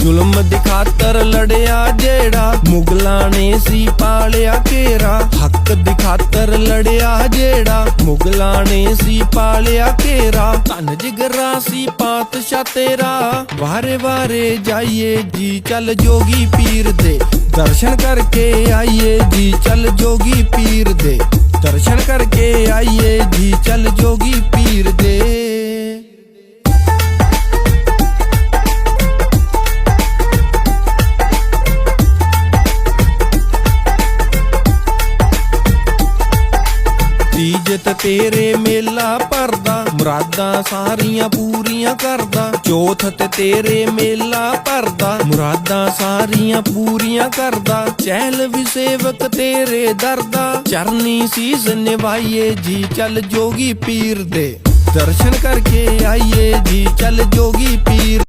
ਜ਼ੁਲਮ ਦੀ ਖਾਤਰ ਲੜਿਆ ਜਿਹੜਾ ਮੁਗਲਾਂ ਨੇ ਸੀ ਪਾਲਿਆ ਘੇਰਾ। ਹੱਕ ਦੀ ਖਾਤਰ ਲੜਿਆ ਜਿਹੜਾ ਮੁਗਲਾਂ ਨੇ ਸੀ ਪਾਲਿਆ ਘੇਰਾ। ਧੰਨ ਜਿਗਰਾ ਸੀ ਪਾਤਸ਼ਾਹ ਤੇਰਾ। ਵਾਰੇ ਵਾਰੇ ਜਾਈਏ ਜੀ, ਚੱਲ ਜੋਗੀ ਪੀਰ ਦੇ। ਦਰਸ਼ਨ ਕਰਕੇ ਆਈਏ ਜੀ, ਚੱਲ ਜੋਗੀ ਪੀਰ ਦੇ। ਦਰਸ਼ਨ ਕਰਕੇ ਆਈਏ ਜੀ, ਚੱਲ ਜੋਗੀ ਤੇਰੇ ਮੇਲਾ ਭਰਦਾ, ਮੁਰਾਦਾਂ ਸਾਰੀਆਂ ਪੂਰੀਆਂ ਕਰਦਾ, ਚੌਥ ਤੇ ਤੇਰੇ ਮੇਲਾ ਭਰਦਾ, ਮੁਰਾਦਾਂ ਸਾਰੀਆਂ ਪੂਰੀਆਂ ਕਰਦਾ, ਚਹਿਲ ਵੀ ਸੇਵਕ ਤੇਰੇ ਦਰਦਾ, ਚਰਨੀ ਸੀਸ ਨਿਵਾਈਏ ਜੀ, ਚੱਲ ਜੋਗੀ ਪੀਰ ਦੇ। ਦਰਸ਼ਨ ਕਰਕੇ ਆਈਏ ਜੀ, ਚੱਲ ਜੋਗੀ